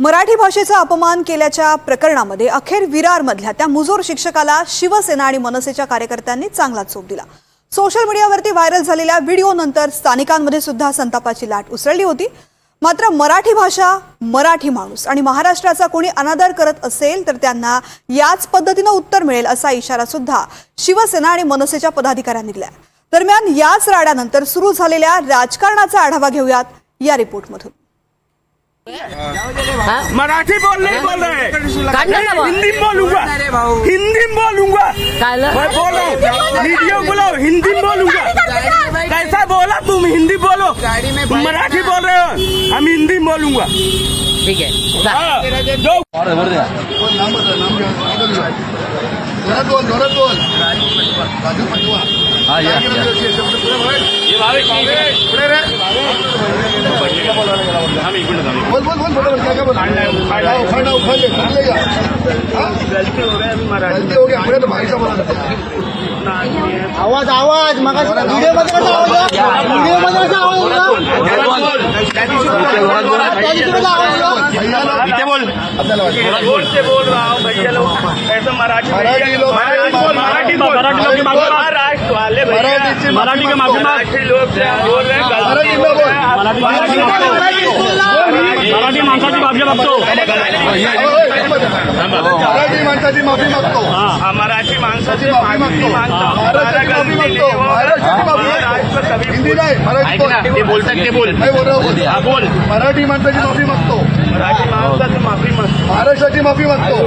मराठी भाषेचा अपमान केल्याच्या प्रकरणामध्ये अखेर विरारमधल्या त्या मुजोर शिक्षकाला शिवसेना आणि मनसेच्या कार्यकर्त्यांनी चांगलाच चोप दिला. सोशल मीडियावरती व्हायरल झालेल्या व्हिडिओनंतर स्थानिकांमध्ये सुद्धा संतापाची लाट उसळली होती. मात्र मराठी भाषा मराठी माणूस आणि महाराष्ट्राचा कोणी अनादर करत असेल तर त्यांना याच पद्धतीनं उत्तर मिळेल असा इशारा सुद्धा शिवसेना आणि मनसेच्या पदाधिकाऱ्यांनी दिलाय. दरम्यान याच राड्यानंतर सुरू झालेल्या राजकारणाचा आढावा घेऊयात या रिपोर्टमधून. मराठी बोल नहीं बोल रहे काढलं ना मग. हिंदी में बोलूंगा। हिंदी में बोलूंगा। काढलं? मैं बोल रहा हूँ। वीडियो बोलो हिंदी में बोलूंगा। कैसा बोला तुम? हिंदी बोलो। तुम मराठी बोल रहे हो। हम हिंदी में बोलूंगा। ठीक आहे जा. हाँ, बोल बोल बोल काय काय बोल? उखाडा उखाडा हा? हो है गलती हो गया बोला. आवाज आवाज मग व्हिडिओमध्ये कसा आवाज व्हिडिओमध्ये कसा आवाज होता? त्या दिवशी कसा होता? भैया ऐसा मराठी मराठी लोग- मराठी बोल मराठी माफी के मागतो. मराठी माणसाची भाषा बघतो मराठी माणसाची माफी मागतो. मराठी माणसाची माफी मागतो. नाही मराठी बोल ते बोलतात ते बोल बोल हूं. हा, बोल मराठी माणसाची माफी मागतो मराठी माणसाची माफी मागतो महाराष्ट्राची माफी मागतो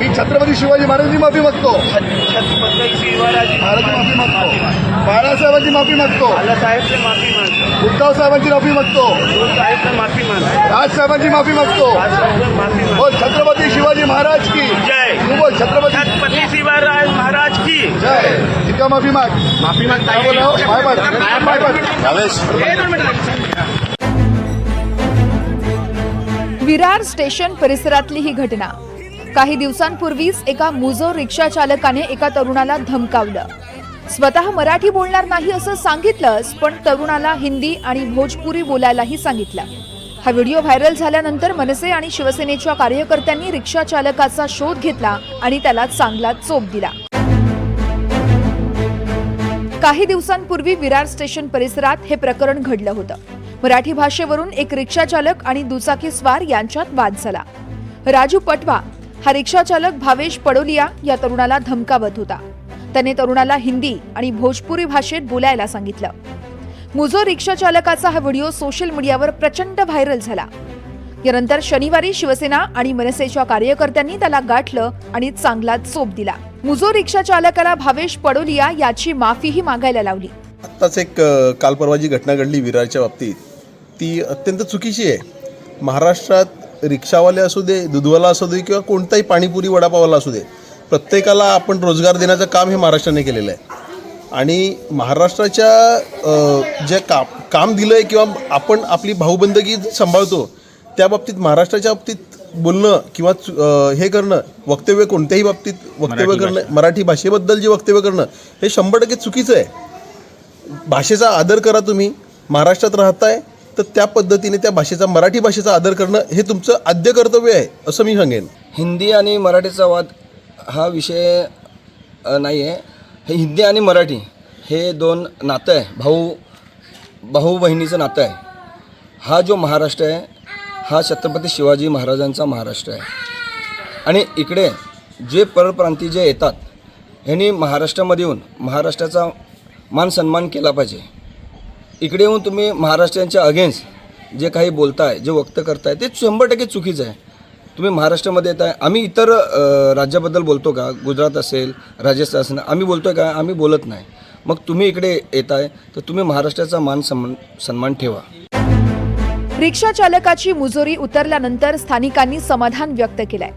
मी छत्रपती शिवाजी महाराजांची माफी मागतो छत्रपती महाराजांची माफी मागतो बाळासाहेबांची माफी मागतो बाळासाहेब से माफी मागतो उद्धव साहेबांची माफी मागतो माफी मागतो राजसाहेबांची माफी मागतो बोल छत्रपती शिवाजी महाराज की जय तू बोल छत्रपती छत्रपती शिवराज महाराज की जय इतका माफी माग? माफी माग काय बोला पाय पाड पाय पाड विरार स्टेशन परिसरातली ही घटना. काही दिवसांपूर्वीच एका मुजो रिक्षा चालकाने एका तरुणाला धमकावलं. स्वतः मराठी बोलणार नाही असं सांगितलंच पण तरुणाला हिंदी आणि भोजपुरी बोलायलाही सांगितलं. हा व्हिडिओ व्हायरल झाल्यानंतर मनसे आणि शिवसेनेच्या कार्यकर्त्यांनी रिक्षा चालकाचा शोध घेतला आणि त्याला चांगला चोप दिला. काही दिवसांपूर्वी विरार स्टेशन परिसरात हे प्रकरण घडलं होतं. मराठी भाषेवरून एक रिक्षा चालक आणि दुचाकी स्वार यांच्यात वाद झाला. राजू पटवा हा रिक्षा चालक भावेश पडोलिया या तरुणाला धमकावत होता. त्याने तरुणाला हिंदी आणि भोजपुरी भाषेत बोलायला सांगितलं. मुजो रिक्षा चालकाचा हा व्हिडिओ सोशल मीडियावर प्रचंड व्हायरल झाला. यानंतर शनिवारी शिवसेना आणि मनसेच्या कार्यकर्त्यांनी त्याला गाठलं आणि चांगला चोप दिला. मुजो रिक्षा चालकाला भावेश पडोलिया याची माफीही मागायला लावली. आत्ताच एक अ, काल परवा जी घटना घडली विरारच्या बाबतीत. ती अत्यंत चुकीची आहे. महाराष्ट्रात रिक्षावाले असू दे दूधवाला असू दे किंवा कोणताही पाणीपुरी वडापावाला असू दे प्रत्येकाला आपण रोजगार देण्याचं काम हे महाराष्ट्राने केलेलं आहे. आणि महाराष्ट्राच्या जे काम काम दिलं आहे किंवा आपण आपली भाऊबंदगी सांभाळतो त्या बाबतीत महाराष्ट्राच्या बाबतीत बोलणं किंवा हे करणं वक्तव्य कोणत्याही बाबतीत वक्तव्य करणं मराठी भाषेबद्दल जे वक्तव्य करणं हे शंभर टक्के चुकीचं आहे. भाषेचा आदर करा तुम्ही. महाराष्ट्रात राहताय तर त्या पद्धतीने त्या भाषेचा मराठी भाषेचा आदर करणं हे तुमचं आद्य कर्तव्य आहे असं मी सांगेन. हिंदी आणि मराठीचा वाद हा विषय नाही आहे हे हिंदी आणि मराठी हे दोन नातं आहे. भाऊ भाऊ बहिणीचं नातं आहे. हा जो महाराष्ट्र आहे हा छत्रपती शिवाजी महाराजांचा महाराष्ट्र आहे. आणि इकडे जे परप्रांती जे येतात ह्यांनी महाराष्ट्रामध्ये येऊन महाराष्ट्राचा मान सन्मान केला पाहिजे. इकडे येऊन तुम्ही महाराष्ट्रांच्या अगेन्स्ट जे काही बोलताय जे वक्त करताय ते शंभर टक्के चुकीचं आहे. तुम्ही महाराष्ट्रामध्ये येत आहे आम्ही इतर राज्याबद्दल बोलतो का? गुजरात असेल राजस्थान असेल आम्ही बोलतो का? आम्ही बोलत नाही. मग तुम्ही इकडे येत आहे तर तुम्ही महाराष्ट्राचा मान सन्मान सन्मान ठेवा. रिक्षा चालकाची मुजोरी उतरल्यानंतर स्थानिकांनी समाधान व्यक्त केलंय.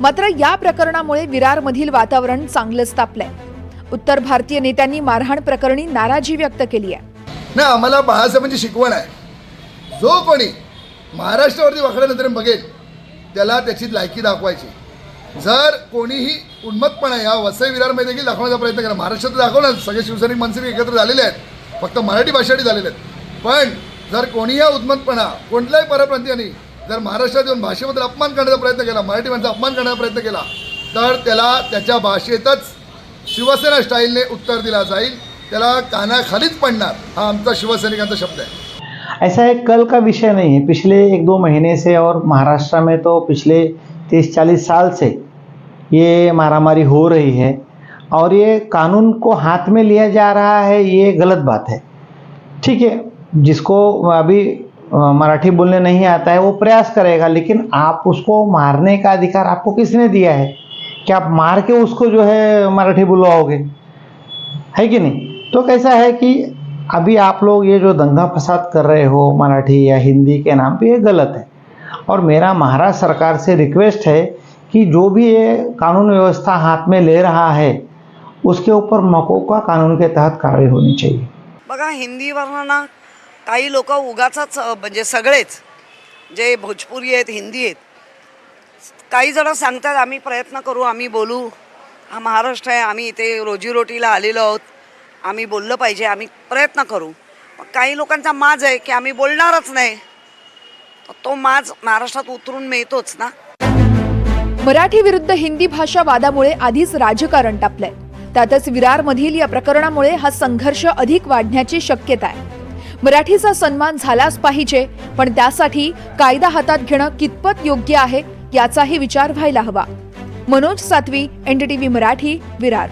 मात्र या प्रकरणामुळे विरारमधील वातावरण चांगलंच तापलंय. उत्तर भारतीय नेत्यांनी मारहाण प्रकरणी नाराजी व्यक्त केली आहे. नाही आम्हाला बाळासाहेबांची शिकवण आहे. जो कोणी महाराष्ट्रावरती वाकड्यानंतर बघेल त्याला त्याची लायकी दाखवायची. जर कोणीही उन्मतपणा या वसई विरारमध्ये देखील दाखवण्याचा प्रयत्न करा महाराष्ट्रात दाखवणार सगळे शिवसैनिक मनसैनिक एकत्र झालेले आहेत फक्त मराठी भाषेसाठी झालेले आहेत. पण जर कोणी या उद्मतपणा कोणत्याही परप्रांतीयांनी जर महाराष्ट्रात येऊन भाषेबद्दल अपमान करण्याचा प्रयत्न केला मराठी माणसाचा अपमान करण्याचा प्रयत्न केला तर त्याला त्याच्या भाषेतच शिवसेना स्टाईलने उत्तर दिला जाईल. त्याला कानाखालीच पडणार हा आमचा शिवसैनिकांचा शब्द आहे. ऐसा एक कल का विषय नहीं है। पिछले एक दो महीने से और महाराष्ट्र में तो पिछले तीस चालीस साल से ये मारामारी हो रही है और ये कानून को हाथ में लिया जा रहा है ये गलत बात है। ठीक है जिसको अभी मराठी बोलने नहीं आता है, वो प्रयास करेगा, लेकिन आप उसको मारने का अधिकार आपको किसने दिया है? कि आप मार के उसको जो है मराठी बुलवाओगे? है कि नहीं? तो कैसा है कि अभी आप लोग ये जो दंगा फसाद कर रहे हो, मराठी या हिंदी के नाम पे, ये गलत है। और मेरा महाराष्ट्र सरकार से रिक्वेस्ट है कि जो भी ये कानून व्यवस्था हाथ में ले रहा है, उसके ऊपर मकोका कानून के तहत कार्रवाई होनी चाहिए। बघा हिंदीवरनं ना काही लोक उगाचाच म्हणजे सगळेच जे भोजपुरी आहेत हिंदी आहेत काही जण सांगतात आम्ही प्रयत्न करू आम्ही बोलू. हा महाराष्ट्र आहे आम्ही इथे रोजीरोटीला आलेलो आहोत. आम्ही बोललं पाहिजे आम्ही प्रयत्न करू. काही लोकांचा माज आहे की आम्ही बोलणारच नाही. तो माज महाराष्ट्रात उतरून मिळतोच ना. मराठी विरुद्ध हिंदी भाषा वादामुळे आधीच राजकारण टापलंय. त्यातच विरारमधील या प्रकरणामुळे हा संघर्ष अधिक वाढण्याची शक्यता आहे. मराठीचा सन्मान झालाच पाहिजे. पण त्यासाठी कायदा हातात घेणं कितपत योग्य आहे याचाही विचार व्हायला हवा. मनोज सातवी एनडीटीव्ही मराठी विरार.